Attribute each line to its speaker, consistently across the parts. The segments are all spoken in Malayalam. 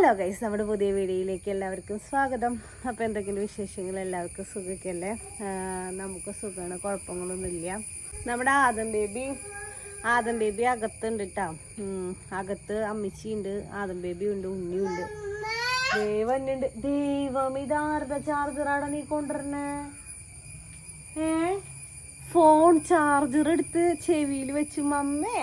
Speaker 1: ഹലോ ഗൈസ് നമ്മുടെ പുതിയ വീഡിയോയിലേക്ക് എല്ലാവർക്കും സ്വാഗതം. അപ്പോൾ എന്തൊക്കെയുണ്ട് വിശേഷങ്ങൾ? എല്ലാവർക്കും സുഖമൊക്കെയല്ലേ? നമുക്ക് സുഖമാണ് കുഴപ്പങ്ങളൊന്നുമില്ല. നമ്മുടെ ആദം ബേബി ആദം ബേബി അകത്തുണ്ട് കേട്ടോ അകത്ത് അമ്മച്ചിയുണ്ട് ആദം ബേബി ഉണ്ട് ഉണ്ണിയുണ്ട്. ദൈവന്നുണ്ട് ദൈവം ഇതാരുടെ ചാർജറാണ് നീ കൊണ്ടുവരണേ? ഏ? ഫോൺ ചാർജർ എടുത്ത് ചെവിയിൽ വെച്ച് മമ്മേ.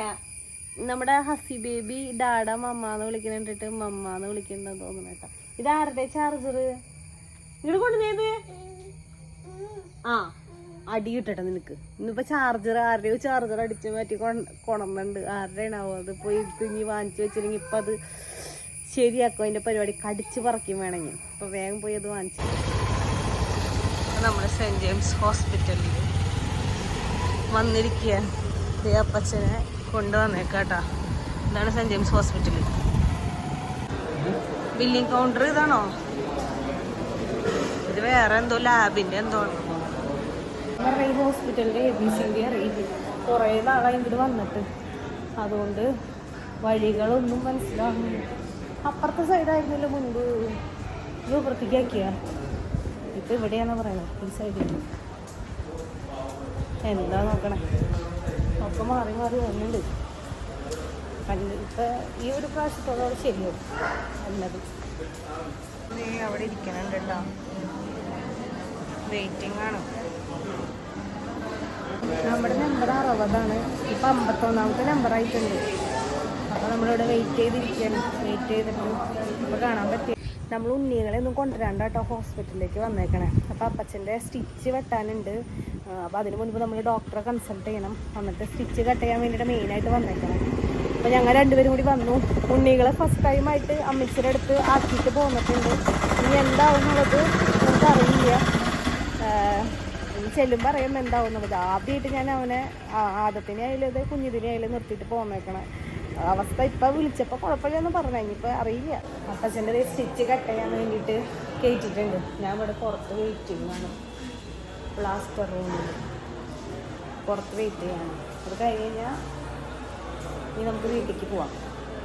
Speaker 1: നമ്മുടെ ഹസി ബേബി ഡാഡ മമ്മ എന്ന് വിളിക്കുന്നുണ്ടിട്ട് മമ്മ എന്ന് വിളിക്കുന്നുണ്ടെന്ന് തോന്നുന്നു കേട്ടോ. ആരുടെ ചാർജർ ഇങ്ങോട്ട് കൊണ്ടുവന്നത് ആ അടി കിട്ടട്ടെ നിനക്ക്. ഇന്നിപ്പോ ചാർജർ ആരുടെയോ ചാർജർ അടിച്ച് മാറ്റി കൊണന്നുണ്ട്. ആരുടെയാണാവോ അത്? പോയി കുഞ്ഞി വാങ്ങിച്ചു വെച്ചില്ലെങ്കിൽ ഇപ്പൊ അത് ശരിയാക്കും. അതിന്റെ പരിപാടി കടിച്ച് പറിക്കും വേണമെങ്കിൽ. അപ്പൊ വേഗം പോയി അത് വാങ്ങിച്ചു. നമ്മുടെ സെന്റ് ജെയിംസ് ഹോസ്പിറ്റലിൽ വന്നിരിക്കുക അപ്പച്ചനെ. കൊണ്ടുവന്നേക്കാട്ടാ. ഇതാണ് saint James hospital billing counter ഇതാണോ? ഇത് വേറെ എന്തോ ലാബിന്റെ എന്തോ. ഹോസ്പിറ്റലിന്റെ എ ബി സിന്റെ അറിയില്ല? കുറേ നാളായി ഇങ്ങോട്ട് വന്നിട്ട്. അതുകൊണ്ട് വഴികളൊന്നും മനസ്സിലാവുന്നില്ല. അപ്പുറത്തെ സൈഡായിരുന്നല്ലോ മുൻപ്. ഇത് വൃത്തിക്കാക്കിയ ഇപ്പൊ ഇവിടെയാണെന്ന് പറയണത് ഈ സൈഡിൽ എന്താ നോക്കണേ? ഒക്കെ മാറി മാറി വന്നിട്ടുണ്ട്. പണ്ട് ഇപ്പൊ ഈ ഒരു പ്രാവശ്യത്തോളം ശരിയാവും നല്ലത് നീ അവിടെ ഇരിക്കണുണ്ട് കേട്ടോ. വെയിറ്റിംഗ് ആണ്. നമ്മുടെ നമ്പർ അറുപതാണ്. ഇപ്പൊ അമ്പത്തൊന്നാമത്തെ നമ്പർ ആയിട്ടുണ്ട്. അപ്പൊ നമ്മളിവിടെ വെയിറ്റ് ചെയ്തിരിക്കുകയാണ്. വെയിറ്റ് ചെയ്തിട്ട് ഇപ്പൊ കാണാൻ പറ്റി നമ്മൾ ഉണ്ണികളെ ഒന്നും കൊണ്ടുവരാണ്ട് കേട്ടോ ഹോസ്പിറ്റലിലേക്ക് വന്നേക്കണേ. അപ്പോൾ അപ്പച്ചന്റെ സ്റ്റിച്ച് വെട്ടാനുണ്ട്. അപ്പോൾ അതിന് മുൻപ് നമ്മൾ ഡോക്ടറെ കൺസൾട്ട് ചെയ്യണം. എന്നിട്ട് സ്റ്റിച്ച് കട്ട് ചെയ്യാൻ വേണ്ടിയിട്ട് മെയിനായിട്ട് വന്നേക്കണം. അപ്പോൾ ഞങ്ങൾ രണ്ടുപേരും കൂടി വന്നു. ഉണ്ണികളെ ഫസ്റ്റ് ടൈമായിട്ട് അമ്മച്ചിയുടെ അടുത്ത് ആക്കിയിട്ട് പോന്നിട്ടുണ്ട്. ഇനി എന്താവും എന്നുള്ളത് നമുക്കറിയില്ല ചെല്ലുമ്പോൾ അറിയാം എന്താവും എന്നുള്ളത് ആദ്യമായിട്ട് ഞാൻ അവനെ ആദത്തിനെ ആയാലും അതെ കുഞ്ഞിതിനെ ആയാലും നിർത്തിയിട്ട് പോന്നേക്കണം. അവസ്ഥ ഇപ്പം വിളിച്ചപ്പോൾ കുഴപ്പമില്ലെന്ന് പറഞ്ഞു. ഇനിയിപ്പോൾ അറിയില്ല. അപ്പച്ചന്റെ സ്റ്റിച്ച് കട്ട് ചെയ്യാൻ വേണ്ടിയിട്ട് കയറ്റിയിട്ടുണ്ട് ഞാൻ ഇവിടെ പുറത്ത് വെയിറ്റ് ചെയ്യുന്നതാണ് പ്ലാസ്റ്റർ റൂമിൽ പുറത്ത് വെയിറ്റ് ചെയ്യാണ്. അത് കഴിഞ്ഞ് കഴിഞ്ഞാൽ ഇനി നമുക്ക് വീട്ടിലേക്ക് പോവാം.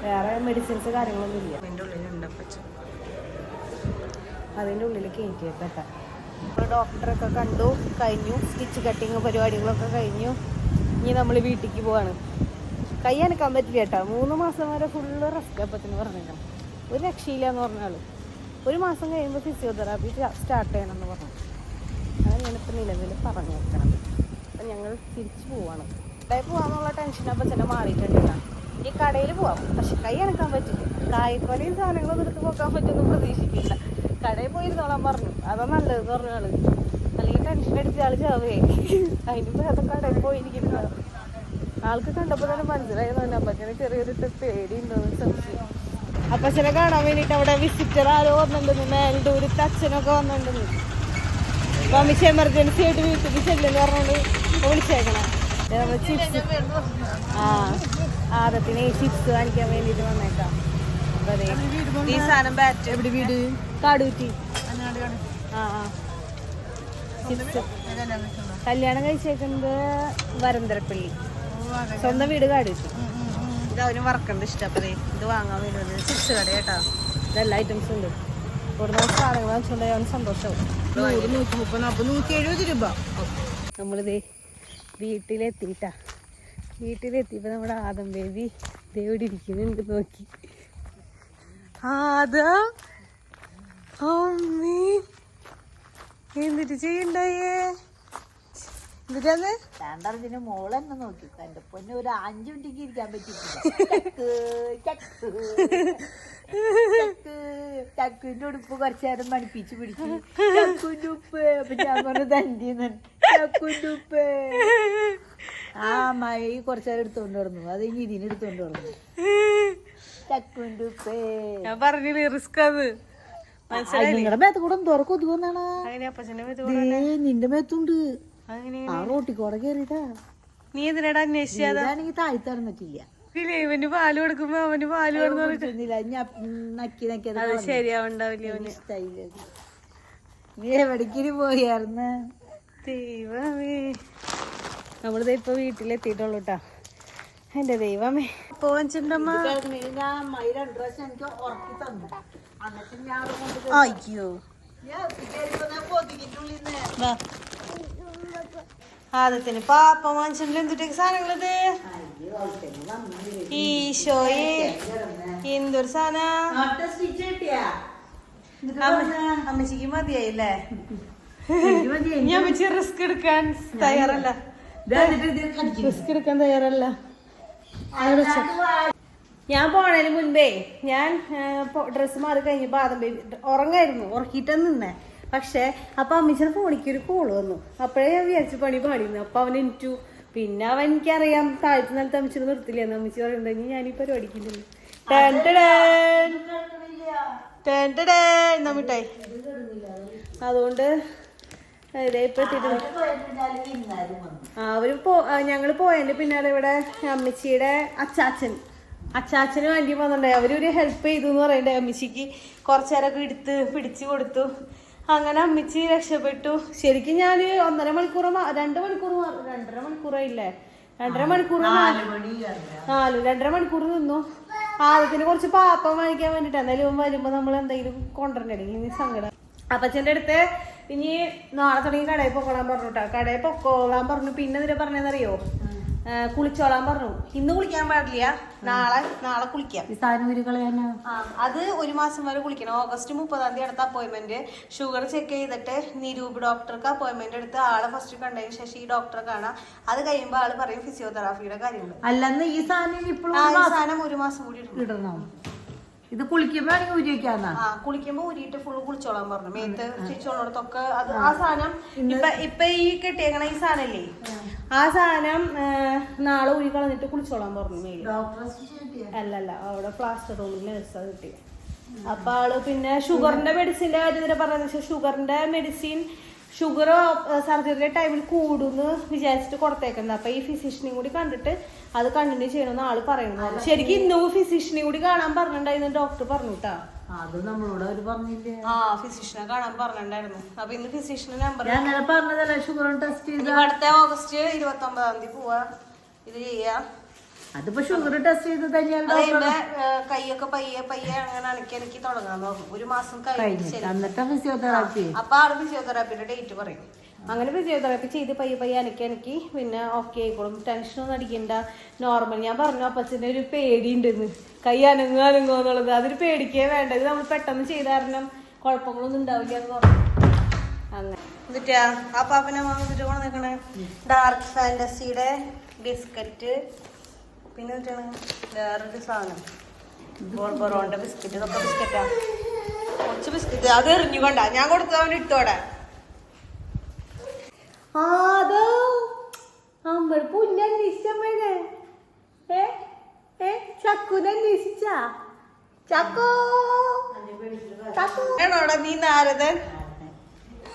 Speaker 1: വേറെ മെഡിസിൻസ് കാര്യങ്ങളൊന്നും ഇല്ല. അതിന്റെ ഉള്ളിലുണ്ട് അപ്പച്ചൻ. അതിന്റെ ഉള്ളിൽ കയറ്റിയേക്കട്ടെ ഇപ്പോൾ ഡോക്ടറൊക്കെ കണ്ടു കഴിഞ്ഞു. സ്റ്റിച്ച് കട്ടിങ് പരിപാടികളൊക്കെ കഴിഞ്ഞു. ഇനി നമ്മൾ വീട്ടിലേക്ക് പോവാണ്. കൈ അനക്കാൻ പറ്റില്ല കേട്ടോ. മൂന്ന് മാസം വരെ ഫുള്ള് റെസ്റ്റ് അപ്പത്തിന് പറഞ്ഞു ഒരു രക്ഷയില്ല എന്ന് പറഞ്ഞാൽ ഒരു മാസം കഴിയുമ്പോൾ ഫിസിയോതെറാപ്പി സ്റ്റാർട്ട് ചെയ്യണം എന്ന് പറഞ്ഞു. അതാണ് ഞാനിപ്പോൾ നിലവിൽ പറഞ്ഞു വെക്കണം അപ്പം ഞങ്ങൾ തിരിച്ചു പോവാണ്. കടയിൽ പോകാമെന്നുള്ള ടെൻഷൻ അപ്പം ചില മാറിയിട്ടുണ്ട് ഈ കടയിൽ പോവാം. പക്ഷെ കൈ അനക്കാൻ പറ്റില്ല. കായ്ക്കൊലയും സാധനങ്ങളും എടുത്ത് പോക്കാൻ പറ്റുമെന്ന് പ്രതീക്ഷിക്കില്ല. കടയിൽ പോയിരുന്നോളാൻ പറഞ്ഞു. അതാ നല്ലത് പറഞ്ഞ ആൾ. അല്ലെങ്കിൽ ടെൻഷൻ അടിച്ച ആൾ ചാവേ അതിന് ഭേദം കടയിൽ പോയിരിക്കുന്നത് ആൾക്ക് കണ്ടപ്പോൾ തന്നെ മനസ്സിലായി തന്നെ അപ്പച്ചനെ ചെറിയൊരു പേടിയുണ്ടോന്ന് സംശയം അപ്പച്ചനെ കാണാൻ വേണ്ടിട്ട് അവിടെ വിസിറ്റർ ആരോ വന്നിട്ടുണ്ടെന്ന് മേൽദൂരത്ത് അച്ഛനൊക്കെ വന്നിട്ടുണ്ടെന്ന്. അപ്പൊ അമ്മച്ചി എമർജൻസി ആയിട്ട് വീട്ടിൽ ചെല്ലെന്ന് പറഞ്ഞോണ്ട് വിളിച്ചേക്കണം. നമ്മൾ ചിപ്സ് ആ ആദത്തിന് ചിപ്സ് വാങ്ങിക്കാൻ വേണ്ടിട്ട് വന്നേക്കാം. ഈ സാധനം ബാറ്റ് എവിടെ വീട്? കാടൂറ്റി. ആ ആ. ചിപ്സ് കല്യാണം കഴിച്ചേക്കുന്നത് വരന്തരപ്പള്ളി. സ്വന്തം വീട് കാടിച്ചു ഇത് അവന് വറക്കണ്ട ഇഷ്ടം. അപ്പൊ ദേ, ഇത് വാങ്ങാൻ വേണ്ടി ചിപ്സ് കട കേട്ടോ. ഇതെല്ലാ ഐറ്റംസ് ഉണ്ട്. ഇവിടുന്ന് സാധനങ്ങൾ വാങ്ങിച്ചുകൊണ്ട് അവന് സന്തോഷമാവും
Speaker 2: നൂറ് നൂറ്റി മുപ്പത് നാൽപ്പത് നൂറ്റി എഴുപത് രൂപ.
Speaker 1: നമ്മളിത് വീട്ടിലെത്തിയിട്ടാ. വീട്ടിലെത്തിയപ്പോൾ നമ്മുടെ ആദം ബേബി ദേവിടെ ഇരിക്കുന്നുണ്ട് നോക്കി. ആദം എന്നിട്ട് ചെയ്യണ്ടായേ?
Speaker 2: രണ്ടറിഞ്ഞിന് മോൾ തന്നെ നോക്കി. എന്റെ പൊന്നെ ഒരു അഞ്ചു മിനിറ്റ് ഇരിക്കാൻ പറ്റിയിട്ടില്ല. ചക്കുവിന്റെ ഉടുപ്പ് കുറച്ചു നേരം മണിപ്പിച്ച് പിടിച്ചു. ചക്കുവിന്റെ ഉപ്പ്. അപ്പൊ ഞാൻ പറഞ്ഞു തന്റെ ചക്കുവിന്റെ ഉപ്പ്. ആ മഴ കുറച്ചു നേരം എടുത്തോണ്ട് വന്നു അത് ഇനി ഇതിന് എടുത്തോണ്ട് വന്നു ചക്കുവിന്റെ ഉപ്പ്.
Speaker 1: ഞാൻ പറഞ്ഞില്ലേ റിസ്ക് അത്. മനസ്സിലായി
Speaker 2: നിങ്ങളുടെ മേത്ത് കൂടെ
Speaker 1: മേത്ത്
Speaker 2: നിന്റെ മേത്തുണ്ട്. ആ റോട്ടിക്കൂടെ കേറിട്ടാ
Speaker 1: നീ എന്തിനാടാ അന്വേഷിച്ചാ
Speaker 2: ഇതാണെങ്കിൽ താഴ്ത്തടന്നിട്ടില്ല
Speaker 1: ഇല്ലേ. ഇവന് പാൽ കൊടുക്കുമ്പോ അവന് പാൽ കൊടുക്കുന്ന
Speaker 2: ഞാൻ നക്കി നക്കി അത്
Speaker 1: അത് ശരിയാവണ്ടാവില്ല അവന്
Speaker 2: ഇഷ്ടായില്ല നീ എവിടേക്കിന് പോയാർന്ന്?
Speaker 1: ദൈവമേ. നമ്മളിത് ഇപ്പൊ വീട്ടിലെത്തിയിട്ടുള്ളൂ കേട്ടാ എന്റെ ദൈവമേ.
Speaker 2: പോവാൻ
Speaker 1: അയ്യോ.
Speaker 2: ഞാൻ കയറിയപ്പോ ഞാൻ കൊതുകിന്റെ ഉള്ളിൽ നിന്ന്
Speaker 1: വാ. ആദ്യത്തിന് പാപ്പ മനുഷ്യനിൽ എന്തിട്ടേക്ക് സാധനങ്ങളത്. ഈശോയെ എന്തൊരു സാധന? അമ്മച്ചിക്ക് മതിയായില്ലേ? ഞാൻ അമ്മച്ചി റിസ്ക് എടുക്കാൻ തയ്യാറല്ല. റിസ്ക് എടുക്കാൻ തയ്യാറല്ല. ഞാൻ പോണതിന് മുൻപേ ഞാൻ ഡ്രസ്സ് മാറി കഴിഞ്ഞപ്പോ ആദ്യം ബേബി ഉറങ്ങായിരുന്നു. ഉറക്കിയിട്ട് നിന്നേ. പക്ഷെ അപ്പൊ അമ്മച്ചിയുടെ ഫോണിക്ക് ഒരു കോൾ വന്നു. അപ്പോഴേ ഞാൻ വിചാരിച്ചു പണി പാടിയിരുന്നു അപ്പൊ അവൻ എനിറ്റു. പിന്നെ അവൻ എനിക്കറിയാം താഴ്ത്തു നിലത്ത് അമ്മച്ചിട്ട് നിർത്തില്ലെന്ന്. അമ്മച്ചി പറയുന്നുണ്ടെങ്കിൽ ഞാൻ ഈ മിഠായി? അതുകൊണ്ട് അവർ പോ ഞങ്ങൾ പോയതിന്റെ പിന്നാലെ ഇവിടെ അമ്മച്ചിയുടെ അച്ചാച്ചൻ. അച്ചാച്ചന് വേണ്ടി വന്നിട്ടുണ്ടായി. അവരൊരു ഹെൽപ്പ് ചെയ്തു എന്ന് പറയണ്ടേ അമ്മച്ചിക്ക്. കുറച്ചേരൊക്കെ എടുത്ത് പിടിച്ചു കൊടുത്തു. അങ്ങനെ അമ്മച്ചി രക്ഷപ്പെട്ടു. ശരിക്കും ഞാൻ ഒന്നര മണിക്കൂർ രണ്ട് മണിക്കൂർ രണ്ടര മണിക്കൂറായില്ലേ രണ്ടര മണിക്കൂർ
Speaker 2: നാല്
Speaker 1: രണ്ടര മണിക്കൂർ നിന്നു. ആദ്യത്തിന് കുറച്ച് പാപ്പം വാങ്ങിക്കാൻ വേണ്ടിട്ട്. എന്തായാലും വരുമ്പോ നമ്മൾ എന്തെങ്കിലും കൊണ്ടുവരണ്ടെങ്കിൽ ഇനി സങ്കടം. അപ്പച്ചന്റെ അടുത്ത് ഇനി നാളെ തുടങ്ങി കടയിൽ പൊക്കോളാൻ പറഞ്ഞു കേട്ടോ കടയിൽ പൊക്കോളാൻ പറഞ്ഞു. പിന്നെ എന്തിനാ പറഞ്ഞതെന്നറിയോ? ആ, കുളിച്ചോളാൻ പറഞ്ഞു. ഇന്ന് കുളിക്കാൻ പാടില്ല. നാളെ നാളെ കുളിക്കാം. അത് ഒരു മാസം വരെ കുളിക്കണം. ഓഗസ്റ്റ് മുപ്പതാം തീയതി അടുത്ത അപ്പോയിന്റ്മെന്റ് ഷുഗർ ചെക്ക് ചെയ്തിട്ട് നിരൂപ് ഡോക്ടർക്ക് അപ്പോയിന്റ്മെന്റ് എടുത്ത് ആളെ ഫസ്റ്റ് കണ്ടതിന് ശേഷം ഈ ഡോക്ടറെ കാണാം. അത് കഴിയുമ്പോൾ ആൾ പറയും ഫിസിയോതെറാപ്പിയുടെ കാര്യങ്ങൾ
Speaker 2: അല്ലെന്ന് ഈ സാധനം
Speaker 1: ഒരു മാസം കൂടി ഇടണം?
Speaker 2: ഇത് കുളിക്കുമ്പോഴാണെങ്കിൽ ഊരി വെക്കാന്നാ.
Speaker 1: ആ കുളിക്കുമ്പോ ഊരിയിട്ട് ഫുൾ കുളിച്ചോളാൻ പറഞ്ഞു. മേത്ത് സ്റ്റിച്ചോളടത്തൊക്കെ അത് ആ. സാധനം ഇപ്പൊ ഇപ്പൊ ഈ കെട്ടിയേക്കണ ഈ സാധനല്ലേ? ആ. സാധനം നാളെ ഊരി കളഞ്ഞിട്ട് കുളിച്ചോളാൻ പറഞ്ഞു
Speaker 2: മേൽ.
Speaker 1: അല്ലല്ല അവിടെ പ്ലാസ്റ്റർ റൂമിൽ നഴ്സാ കിട്ടി. അപ്പൊ ആൾ പിന്നെ ഷുഗറിന്റെ മെഡിസിന്റെ കാര്യം പറഞ്ഞതെന്ന് പക്ഷെ ഷുഗറിന്റെ മെഡിസിൻ ഷുഗർ സർജറിയുടെ ടൈമിൽ കൂടുന്ന് വിചാരിച്ചിട്ട് കൊടുത്തേക്കുന്നത് അപ്പൊ ഈ ഫിസിഷ്യനെയും കൂടി കണ്ടിട്ട് അത് കണ്ടിന്യൂ ചെയ്യണമെന്ന് ആൾ പറയുന്നു. ശരിക്കും ഇന്നും ഫിസിഷ്യനെ കൂടി കാണാൻ പറഞ്ഞിട്ടുണ്ടായിരുന്നു ഡോക്ടർ പറഞ്ഞു കേട്ടാ
Speaker 2: അത് നമ്മളോട് അവർ പറഞ്ഞില്ലേ?
Speaker 1: ആ ഫിസിഷ്യനെ കാണാൻ പറഞ്ഞിട്ടുണ്ടായിരുന്നു. അപ്പൊ ഇന്ന് ഫിസിഷ്യന്റെ നമ്പർ
Speaker 2: ഞാൻ ഇന്നലെ പറഞ്ഞതല്ലേ ഷുഗർ ടെസ്റ്റ് ചെയ്ത?
Speaker 1: അടുത്ത ഓഗസ്റ്റ് ഇരുപത്തി ഒമ്പതാം തീയതി പോവാ. ഇത് ചെയ്യാ.
Speaker 2: അതിപ്പോ ഷുഗർ ടെസ്റ്റ് ചെയ്ത് തന്നെയാണ്
Speaker 1: കൈയൊക്കെ പയ്യെ പയ്യെ അങ്ങനെ അനക്കി അനക്കി തുടങ്ങാൻ നോക്കും. ഒരു മാസം കഴിഞ്ഞിട്ട്
Speaker 2: എന്നിട്ട് ഫിസിയോതെറാപ്പി
Speaker 1: അപ്പൊ ആൾ ഫിസിയോതെറാപ്പിയുടെ ഡേറ്റ് പറയും. അങ്ങനെ ഫിസിയോതെറാപ്പി ചെയ്ത് പയ്യെ പയ്യെ എനിക്ക് എനിക്ക് പിന്നെ ഓക്കെ ആയിക്കോളും. ടെൻഷനൊന്നും അടിക്കണ്ട. നോർമൽ ഞാൻ പറഞ്ഞു അപ്പച്ചന്റെ ഒരു പേടിയുണ്ടെന്ന്. കൈ അനങ്ങുക അനങ്ങുക എന്നുള്ളത്. അതൊരു പേടിക്കേ വേണ്ട. ഇത് നമ്മൾ പെട്ടെന്ന് ചെയ്ത കാരണം കുഴപ്പങ്ങളൊന്നും ഉണ്ടാവില്ല എന്ന് പറഞ്ഞു. അങ്ങനെ. എന്നിട്ടാ ആ പാപ്പനെ വന്നിട്ട് കൊണ്ട് നിൽക്കണേ ഡാർക്ക് ഫാന്റസിയുടെ ബിസ്ക്കറ്റ്. പിന്നെ എന്താണ് വേറൊരു സാധനം. ബിസ്ക്കറ്റ്. ബിസ്ക്കറ്റാ. കുറച്ച് ബിസ്ക്കറ്റ്. അത് എറിഞ്ഞു കൊണ്ട. ഞാൻ കൊടുത്തത് അവന് ഇട്ടോടെ. അതോ? പുല്ല് ഏ? ഏ? ചക്കുനെ അന്വേഷിച്ച? ചക്കോ? ചക്കോ? ആണോടാ നീ നാരദൻ?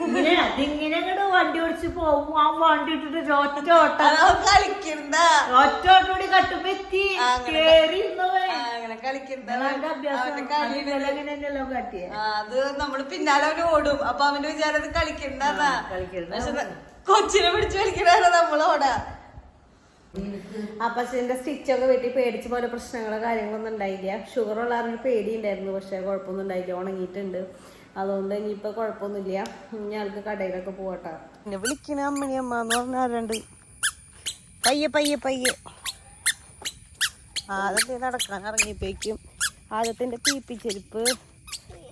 Speaker 2: ഇങ്ങനെ അതിങ്ങനെ അങ്ങട് വണ്ടി ഓടിച്ച് പോകും. ആ വണ്ടി ഇട്ടിട്ട് ഒറ്റ ഓട്ടം.
Speaker 1: അതോ കളിക്കുന്ന
Speaker 2: ഒറ്റ ഓട്ടോടി കൂടി കട്ടുമ്പോ എത്തി. കേറി
Speaker 1: അത് നമ്മൾ പിന്നാലെ അവന് ഓടും. അപ്പൊ അവന്റെ വിചാരം അത് കളിക്കണ്ടെന്നാ.
Speaker 2: കളിക്കണ്ട.
Speaker 1: കൊച്ചിനെ പിടിച്ച് കളിക്കണ നമ്മളോട് അപ്പൊ അപ്പച്ചന്റെ സ്റ്റിച്ചൊക്കെ വെട്ടി പേടിച്ച് പോലെ പ്രശ്നങ്ങളോ കാര്യങ്ങളൊന്നും ഉണ്ടായില്ല. ഷുഗർ ഉള്ള ഒരു പേടി ഉണ്ടായിരുന്നു പക്ഷെ കുഴപ്പമൊന്നും ഉണ്ടായില്ല ഉണങ്ങിയിട്ടുണ്ട്. അതുകൊണ്ട് ഇനിയിപ്പോ കുഴപ്പമൊന്നുമില്ല. ഞങ്ങൾക്ക് കടയിലൊക്കെ പോകട്ടെ എന്നെ വിളിക്കണ അമ്മണി അമ്മ എന്ന് പറഞ്ഞ ആരുണ്ട്? പയ്യെ പയ്യെ പയ്യെ. ആദ്യത്തെ നടക്കാൻ ഇറങ്ങിയപ്പോഴേക്കും ആദ്യത്തെ പീപ്പിച്ചെരുപ്പ്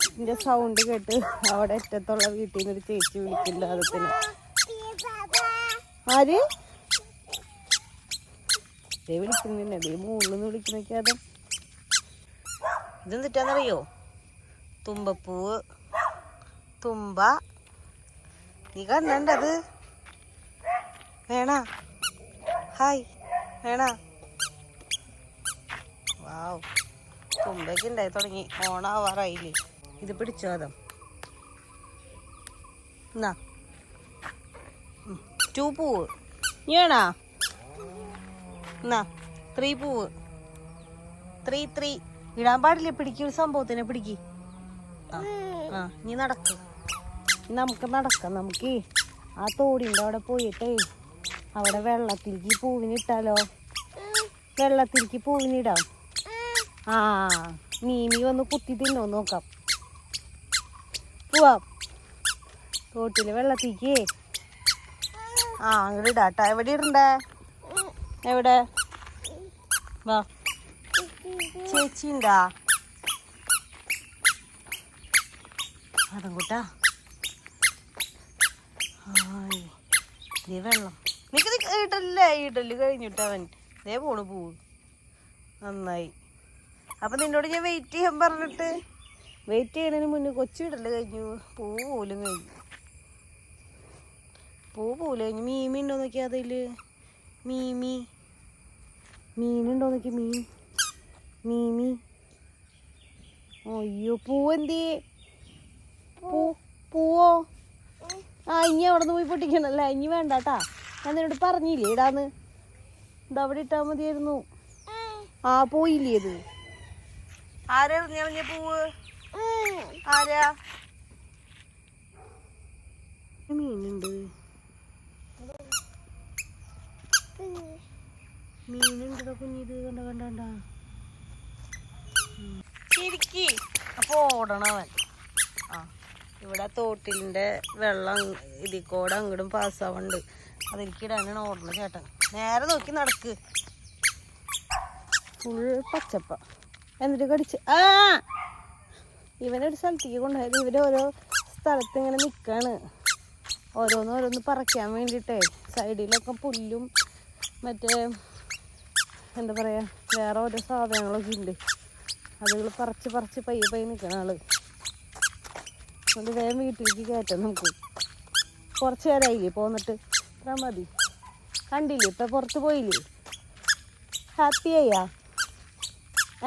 Speaker 1: ഇതിന്റെ സൗണ്ട് കേട്ട് അവിടെ അറ്റത്തുള്ള വീട്ടിൽ നിന്ന് ഒരു ചേച്ചി വിളിക്കുന്നുണ്ട് ആദ്യത്തിന് ആര്? ദേ വിളിക്കുന്നില്ല ദേ മുകളിൽ വിളിക്കുന്നൊക്കെ അത്. ഇതെന്തിട്ടാന്നറിയോ തുമ്പപ്പൂവ് തുമ്പ. നീ കണ്ടത് വേണ? ഹായ് വേണ? വാവ്. തുമ്പയ്ക്ക് ഉണ്ടായി തുടങ്ങി. ഓണാവാറായില്ലേ? ഇത് പിടിച്ചോ അതം? എന്നാ ടു പൂവ് നീ എന്നാ ത്രീ പൂവ് ത്രീ ത്രീ. ഇടാൻ പാടില്ല? പിടിക്കൊരു സംഭവത്തിനെ പിടിക്ക്. ആ നീ നടക്ക്. നമുക്ക് നടക്കാം നമുക്ക് ആ തോടിന്റെ അവിടെ പോയിട്ടേ അവിടെ വെള്ളത്തിലേക്ക് പൂവിനിട്ടാലോ? വെള്ളത്തിലേക്ക് പൂവിനിടാം. ആ മീമി വന്ന് കുത്തി തിന്നോ നോക്കാം. പോവാം. തോട്ടിൽ വെള്ളത്തിക്ക് ആ അങ്ങനെ ഇടാട്ടാ എവിടെ ഇടണ്ടേ? എവിടെ? വാ. ചേച്ചി ഉണ്ടാ അതങ്കൂട്ടാ ഹായ് ദേ വെള്ളം. നിക്ക് നിക്ക്. ഇടല്ലേ ഇടൽ കഴിഞ്ഞിട്ട് അവൻ ഇതേ പോണു പോവ് നന്നായി. അപ്പൊ നിന്നോട് ഞാൻ വെയിറ്റ് ചെയ്യാൻ പറഞ്ഞിട്ട്. വെയിറ്റ് ചെയ്യണതിന് മുന്നേ കൊച്ചു ഇടൽ കഴിഞ്ഞു. പൂ പോലും കഴിഞ്ഞു. പൂ കഴിഞ്ഞു മീമി ഉണ്ടോ നോക്കി അതിൽ? മീമി മീനുണ്ടോ നോക്കി മീൻ. മീമി അയ്യോ പൂ എന്തേ? പൂ പൂവോ? ആ ഇനി അവിടെ നിന്ന് പോയി പൊട്ടിക്കണല്ലേ? ഇനി വേണ്ടാട്ടാ. ഞാൻ നിന്നോട് പറഞ്ഞില്ലേ ഇടാന്ന്. ഇത് അവിടെ ഇട്ടാ മതിയായിരുന്നു. ആ പോയില്ലേ ഇത്? ആരാ പൂവ്? ആരാ? മീനുണ്ട് മീനുണ്ടോ കുഞ്ഞിത് കണ്ട കണ്ട കണ്ട? ചിരിക്കി അപ്പൊ ഓടണവൻ ആ ഇവിടെ തോട്ടിലിന്റെ വെള്ളം ഇതിൽ കൂടെ അങ്ങോട്ടും പാസ്സാവുന്നുണ്ട് അതിലേക്കിടാനാണ് ഓടണ ചേട്ടൻ. നേരെ നോക്കി നടക്ക്. ഫുൾ പച്ചപ്പ. എന്നിട്ട് കടിച്ച്. ആ! ഇവനൊരു സ്ഥലത്തേക്ക് കൊണ്ടുപോയത്. ഇവർ ഓരോ സ്ഥലത്ത് ഇങ്ങനെ നിൽക്കാണ് ഓരോന്ന് ഓരോന്ന് പറിക്കാൻ വേണ്ടിയിട്ടേ സൈഡിലൊക്കെ പുല്ലും മറ്റേ എന്താ പറയുക വേറെ ഓരോ സാധനങ്ങളൊക്കെ ഉണ്ട്. അതുകൾ പറിച്ച് പറിച്ച് പയ്യെ പയ്യെ നിൽക്കണ ആൾ. അതുകൊണ്ട് വേഗം വീട്ടിലേക്ക് കയറ്റാം നമുക്ക്. കുറച്ച് നേരമായില്ലേ പോന്നിട്ട് ഇത്ര മതി. കണ്ടില്ലേ ഇപ്പം പുറത്ത് പോയില്ലേ? ഹാപ്പി ആയാ?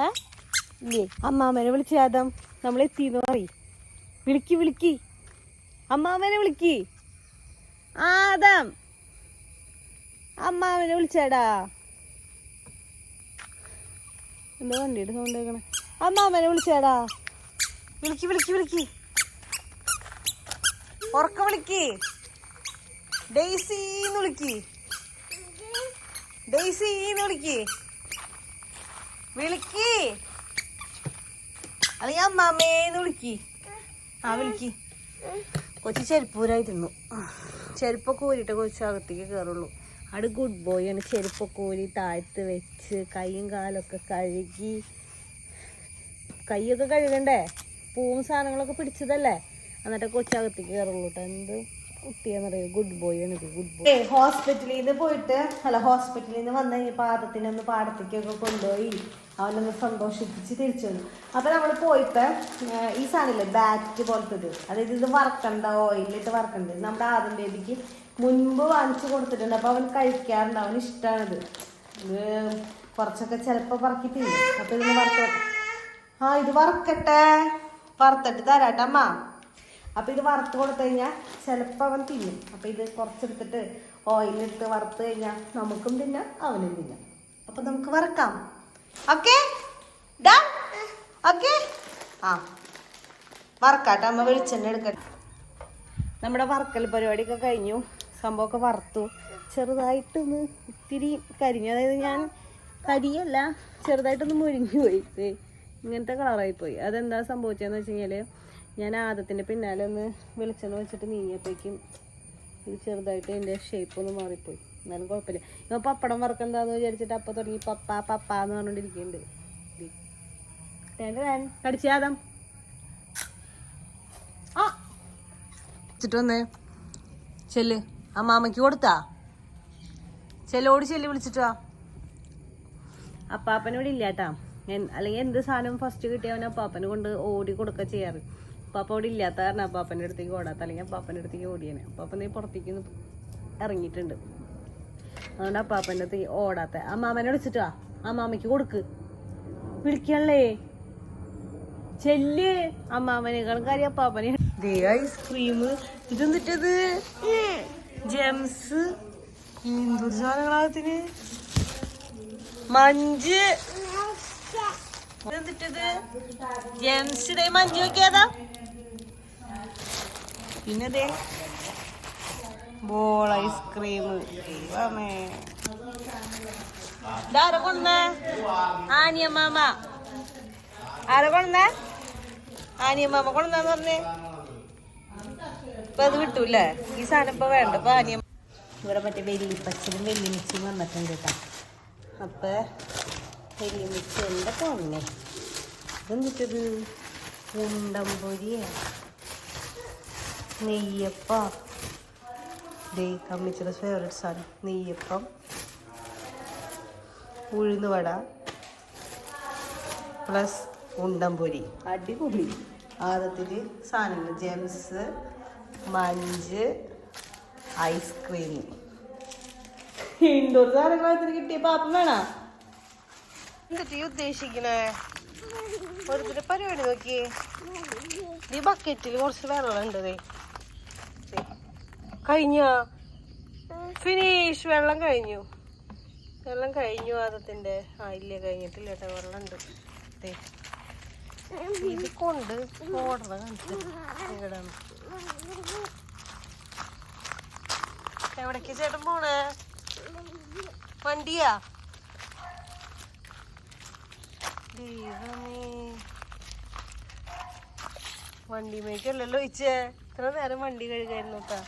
Speaker 1: ഏ? ഇല്ലേ? അമ്മാമ്മനെ വിളിച്ച് ആദം നമ്മൾ എത്തിന്ന് പറയും. വിളിക്ക് വിളിക്ക്. അമ്മാമ്മനെ വിളിക്ക്. ആദം. അമ്മാവനെ വിളിച്ചേടാ. എന്താ വണ്ടിയുടെ സൗണ്ട് കേൾക്കണേ അമ്മാമ്മനെ വിളിച്ചേടാ. വിളിക്ക് വിളിക്ക് വിളിക്ക്. ഉറക്കം വിളിക്ക്. ഡെയ്സിന്ന് വിളിക്ക്. ഡെയ്സിന്ന് വിളിക്ക്. വിളിക്ക്. അല്ലെങ്കിൽ അമ്മാമേന്ന് വിളിക്ക്. ആ വിളിക്ക്. കൊച്ചു ചെരുപ്പൂരായി തിന്നു. ചെരുപ്പൊക്കെ ഊരിട്ട് കൊച്ചു അകത്തേക്ക് കയറുള്ളൂ അവിടെ ഗുഡ് ബോയ് ആണ്. ചെരുപ്പൊക്കെ ഊരി താഴ്ത്ത് വെച്ച് കൈയും കാലൊക്കെ കഴുകി. കൈയൊക്കെ കഴുകണ്ടേ? പൂവും സാധനങ്ങളൊക്കെ പിടിച്ചതല്ലേ? എന്നിട്ട് കൊച്ചകത്തേക്ക് കയറുള്ളൂ എന്ത് കുട്ടിയാന്നറിയോ? ഗുഡ് ബോയ് ആണ് ഇത് ഗുഡ് ബോയ് ഹോസ്പിറ്റലിൽ നിന്ന് പോയിട്ട് അല്ല ഹോസ്പിറ്റലിൽ നിന്ന് വന്ന് ഈ പാദത്തിനൊന്ന് പാടത്തേക്കൊക്കെ കൊണ്ടുപോയി. അവനൊന്ന് സന്തോഷിപ്പിച്ച് തിരിച്ചു വന്നു. അപ്പൊ നമ്മൾ പോയിട്ട് ഈ സാധനമില്ലേ ബാറ്റ് പോലത്തത്? അതായത് ഇത് വറക്കണ്ട ഓയിലിട്ട് വറക്കണ്ട നമ്മുടെ ആദ്യം ബേബിക്ക് മുൻപ് വാങ്ങിച്ചു കൊടുത്തിട്ടുണ്ട്. അപ്പൊ അവൻ കഴിക്കാറുണ്ട്. അവന് ഇഷ്ടമാണിത് കുറച്ചൊക്കെ ചിലപ്പോൾ പറക്കിട്ടില്ല അപ്പൊ ഇതിന് വറുത്ത ആ ഇത് വറക്കട്ടെ. വറുത്തിട്ട് തരാട്ടമ്മ അപ്പൊ ഇത് വറുത്ത് കൊടുത്തു കഴിഞ്ഞാൽ ചിലപ്പോൾ അവൻ തിന്നും. അപ്പൊ ഇത് കുറച്ചെടുത്തിട്ട് ഓയിലെടുത്ത് വറുത്ത് കഴിഞ്ഞാൽ നമുക്കും തിന്നാം അവനും തിന്നാം. അപ്പൊ നമുക്ക് വറക്കാം. ഓക്കെ? ഓക്കെ? ആ. വറക്കാട്ടെ അമ്മ വെളിച്ചെണ്ണ എടുക്കട്ടെ. നമ്മുടെ വറക്കൽ പരിപാടിയൊക്കെ കഴിഞ്ഞു. സംഭവമൊക്കെ വറുത്തു. ചെറുതായിട്ടൊന്ന് ഇത്തിരി കരിഞ്ഞു. അതായത് ഞാൻ കരിയല്ല ചെറുതായിട്ടൊന്ന് മുരിഞ്ഞു പോയി. ഇങ്ങനത്തെ കളറായി പോയി. അതെന്താ സംഭവിച്ചതെന്ന് വെച്ച് കഴിഞ്ഞാൽ ഞാൻ ആദത്തിന്റെ പിന്നാലെ ഒന്ന് വെളിച്ചെണ്ണ വെച്ചിട്ട് നീങ്ങിയപ്പോഴേക്കും ഇത് ചെറുതായിട്ട് എന്റെ ഷേപ്പ് ഒന്ന് മാറിപ്പോയി. എന്നാലും കുഴപ്പമില്ല. ഇപ്പോൾ പപ്പടം വറക്കെന്താന്ന് വിചാരിച്ചിട്ട് അപ്പം തുടങ്ങി പപ്പ പപ്പ എന്ന് പറഞ്ഞുകൊണ്ടിരിക്കുന്നുണ്ട് ചെല്ല്. അമ്മാമ്മക്ക് കൊടുത്താ? ചെല്ലോട് ചെല്ലി വിളിച്ചിട്ട് വാ. അപ്പാപ്പന ഇവിടെ ഇല്ലാട്ടാ. അല്ലെങ്കിൽ എന്ത് സാധനം ഫസ്റ്റ് കിട്ടിയവൻ അപ്പാപ്പന് കൊണ്ട് ഓടി കൊടുക്കുക ചെയ്യാറ്. അപ്പാപ്പ അവിടെ ഇല്ലാത്ത കാരണം അപ്പാപ്പന്റെ അടുത്തേക്ക് ഓടാത്ത. അല്ലെങ്കിൽ അപ്പാപ്പന്റെ അടുത്തേക്ക് ഓടിയേനെ. അപ്പാപ്പൻ നീ പുറത്തേക്ക് ഇറങ്ങിയിട്ടുണ്ട്. അതുകൊണ്ട് അപ്പാപ്പന്റെ അടുത്ത് ഓടാത്ത. അമ്മാമ്മനെ വിളിച്ചിട്ട് വാ. മാമയ്ക്ക് കൊടുക്ക്. വിളിക്കണല്ലേ ചെല്ല്. അമ്മാമനേക്കാളും കാര്യം അപ്പാപ്പനെ ഐസ്ക്രീം. ഇതെന്നിട്ടത് ജെംസ്. എന്തൊരു സാധനങ്ങളാകത്തിന് മഞ്ച്. എന്നിട്ടത് ജെംസിടെ മഞ്ച് നോക്കിയതാ. പിന്നെ ദേ ബോൾ ഐസ്ക്രീം. ദൈവമേ. ഇതാരെ കൊണ്ടുവന്ന? ആനിയമ്മാമ ആരെ കൊണ്ടുവന്ന? ആനിയമ്മാമ കൊണ്ടുവന്നു പറഞ്ഞേ. ഇപ്പൊ അത് വിട്ടൂല്ലേ ഈ സാധനം ഇപ്പൊ വേണ്ട. ഇപ്പൊ ആനിയം ഇവിടെ മറ്റേ വെല്ലിപ്പച്ചനും വെല്ലിമിച്ചും വന്നിട്ടുണ്ട് കേട്ടോ. അപ്പൊ വെല്ലിമിച്ച് എന്റെ പൊന്നെ ഇതെന്തിട്ടത്? ഉണ്ടംപൊരിയ നെയ്യപ്പം. ദേ അമ്മിച്ചിയുടെ ഫേവറേറ്റ് സാധനം. നെയ്യപ്പം ഉഴുന്നുവട പ്ലസ് ഉണ്ടംപൊരി അടിപൊളി. ആദ്യത്തിൽ സാധനങ്ങൾ ജെംസ് മഞ്ച് ഐസ്ക്രീം ഇൻഡോർ സാധനങ്ങൾ കിട്ടിയ പാപ്പം വേണോ? എന്നിട്ട് ഉദ്ദേശിക്കണേ? ഓരോരുത്തരുടെ പരിപാടി നോക്കിയേ ഈ ബക്കറ്റിൽ കുറച്ച് വെള്ളമുണ്ട് ഉണ്ടതേ. കഴിഞ്ഞ? ഫിനിഷ് വെള്ളം കഴിഞ്ഞു. വെള്ളം കഴിഞ്ഞു ആദത്തിന്റെ. ആ ഇല്ല കഴിഞ്ഞിട്ടില്ല കേട്ടോ വെള്ളം ഉണ്ട് ഇത് കൊണ്ട് ഓർഡർ കാണിച്ചു എവിടാണ് എവിടേക്ക് ചേട്ടൻ പോണേ? വണ്ടിയാ? ദൈവമേ. വണ്ടി മേക്കല്ലല്ലോ ഇച്ചേ ഇത്ര നേരം വണ്ടി കഴുകായിരുന്നു കേട്ടാ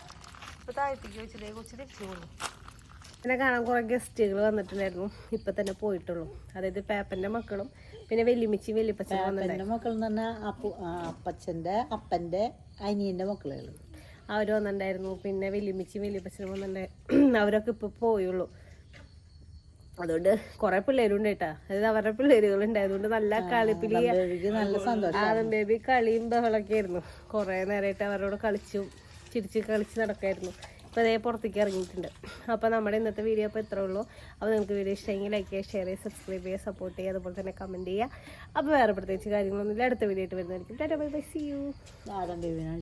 Speaker 1: ഇപ്പൊ താഴത്തേക്ക് വെച്ചില്ലേ കൊച്ചു തിരിച്ചു പോണു. പിന്നെ കാണാൻ കുറെ ഗസ്റ്റുകൾ വന്നിട്ടുണ്ടായിരുന്നു. ഇപ്പൊ തന്നെ പോയിട്ടുള്ളൂ. അതായത് പേപ്പന്റെ മക്കളും പിന്നെ വെല്ലുമിച്ചി വെല്ലിപ്പച്ചനും വന്നിട്ടുണ്ടായിരുന്നു
Speaker 2: മക്കൾ എന്ന് പറഞ്ഞാൽ അപ്പു അപ്പച്ചന്റെ അപ്പന്റെ അനിയന്റെ മക്കളുകൾ
Speaker 1: അവർ വന്നിട്ടുണ്ടായിരുന്നു. പിന്നെ വെല്ലുമിച്ചി വെല്ലിപ്പച്ചനും വന്നിട്ടുണ്ടായിരുന്നു അവരൊക്കെ ഇപ്പൊ പോയുള്ളൂ. അതുകൊണ്ട് കുറെ പിള്ളേരുണ്ട് കേട്ടാ. അതായത് അവരുടെ പിള്ളേരുകൾ ഉണ്ടായതുകൊണ്ട് നല്ല കളിപ്പിലി ആദം ബേബി കളിയും ബഹളൊക്കെ ആയിരുന്നു. കുറെ നേരമായിട്ട് അവരോട് കളിച്ചും ചിരിച്ച് കളിച്ച് നടക്കായിരുന്നു. ഇപ്പൊ അതേ പുറത്തേക്ക് ഇറങ്ങിയിട്ടുണ്ട്. അപ്പോൾ നമ്മുടെ ഇന്നത്തെ വീഡിയോ അപ്പോൾ ഇത്രേ ഉള്ളൂ. അപ്പോൾ നിങ്ങൾക്ക് വീഡിയോ ഇഷ്ടമെങ്കിൽ ലൈക്ക് ചെയ്യുക ഷെയർ ചെയ്യുക സബ്സ്ക്രൈബ് ചെയ്യുക സപ്പോർട്ട് ചെയ്യുക അതുപോലെ തന്നെ കമന്റ് ചെയ്യുക. അപ്പോൾ വേറെ പ്രത്യേകിച്ച് കാര്യങ്ങളൊന്നുമില്ല. അടുത്ത വീഡിയോ ആയിട്ട് വരുന്നതായിരിക്കും. Bye bye C U